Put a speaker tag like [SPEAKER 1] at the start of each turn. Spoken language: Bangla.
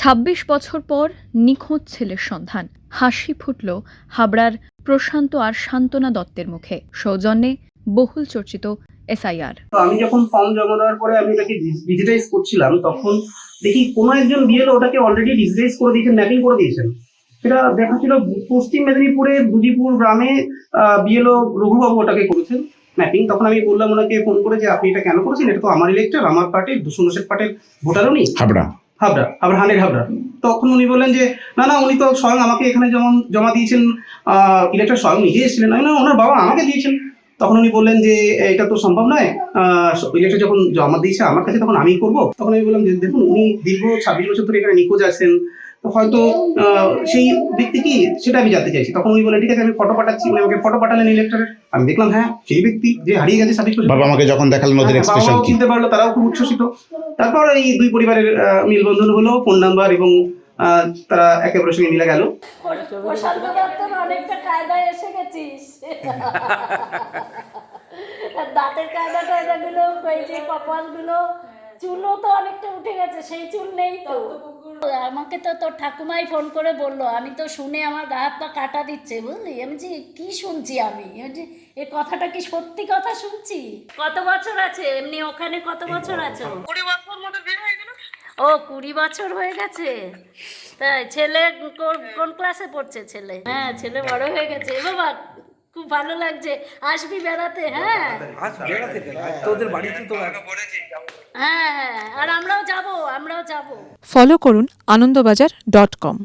[SPEAKER 1] ছাব্বিশ বছর পর নিখোঁজ ছেলের সন্ধান। হাসি ফুটল হাবড়ার প্রশান্ত আর সান্ত্বনা দত্তের মুখে। সৌজন্যে বহুল চর্চিত এসআইআর।
[SPEAKER 2] আমি যখন ফর্ম জমা দেওয়ার পরে আমি ওটাকে ডিজিটাইজ করছিলাম তখন দেখি কোনো একজন বিএলও ওটাকে অলরেডি ডিজিটাইজ করে দিয়েছেন ম্যাপিং করে দিয়েছেন। সেটা দেখা ছিল পশ্চিম মেদিনীপুরের দুজিপুর গ্রামে বিএলও রঘুবাবু ওটাকে করেছেন ম্যাপিং তখন আমি বললাম ওনাকে ফোন করে যে আপনি এটা কেন করেছেন? এটা তো আমার ইলেক্টর আমার পার্টির দুশো শেখ পার্টির ভোটারও নেই।
[SPEAKER 3] হাবড়া।
[SPEAKER 2] হাবড়া হাবড়া হান্ড্রেড হাবড়া। তখন উনি বললেন যে, না না, উনি তো স্বয়ং আমাকে এখানে যেমন জমা দিয়েছেন ইলেক্টর স্বয়ং নিজে এসেছিলেন। না ওনার বাবা আমাকে দিয়েছেন। তখন উনি বললেন যে এটা তো সম্ভব নয়। ইলেক্টর যখন জমা দিয়েছে আমার কাছে তখন আমিই করব। তখন আমি বললাম যে, দেখুন, উনি দীর্ঘ ছাব্বিশ বছর ধরে এখানে নিখোঁজ আছেন। হয়তো সেই ব্যক্তি কি সেটা আমি জানতে চাইছি। তখন উনি বলে ঠিক আছে আমি ফটো পাঠাচ্ছি। উনি আমাকে ফটো পাঠালেন ইলেক্টরের আমি দেখলাম হ্যাঁ সেই ব্যক্তি যে হারিয়ে গেছে বছর
[SPEAKER 3] বাবা আমাকে যখন দেখালেন ওদের
[SPEAKER 2] হ্যাঁ,
[SPEAKER 3] এক্সপ্রেশন কি?
[SPEAKER 2] চিনতে পারল তারাও খুব উচ্ছ্বসিত। তারপর এই দুই পরিবারের মেলবন্ধন হলো ফোন নাম্বার এবং তারা একে অপরের সঙ্গে মিলে গেল।
[SPEAKER 4] অনেকটা কায়দায় এসে গেছিস। দাঁতের কায়দা টায়দা গুলো এই যে কপালগুলো চুলও তো অনেকটা উঠে গেছে সেই চুল নেই তো। আমাকে তো তোর ঠাকুমাই ফোন করে বলল। আমি তো শুনে আমার গা হাত পা কাটা দিচ্ছে বুঝলি? আমি যে কি শুনছি আমি? যে এ কথাটা কি সত্যি কথা শুনছি? কত বছর আছে? এমনি ওখানে কত বছর আছে? ও? ও কুড়ি বছর হয়ে গেছে? তাই ছেলে কোন- ক্লাসে পড়ছে ছেলে? হ্যাঁ ছেলে বড় হয়ে গেছে। এ বাবা খুব ভালো লাগছে। আসবি বেড়াতে হ্যাঁ?
[SPEAKER 5] তোদের বাড়িতে তো এক-
[SPEAKER 4] হ্যাঁ হ্যাঁ আর আমরাও যাব আমরাও যাব।
[SPEAKER 6] ফলো করুন আনন্দবাজার ডট কম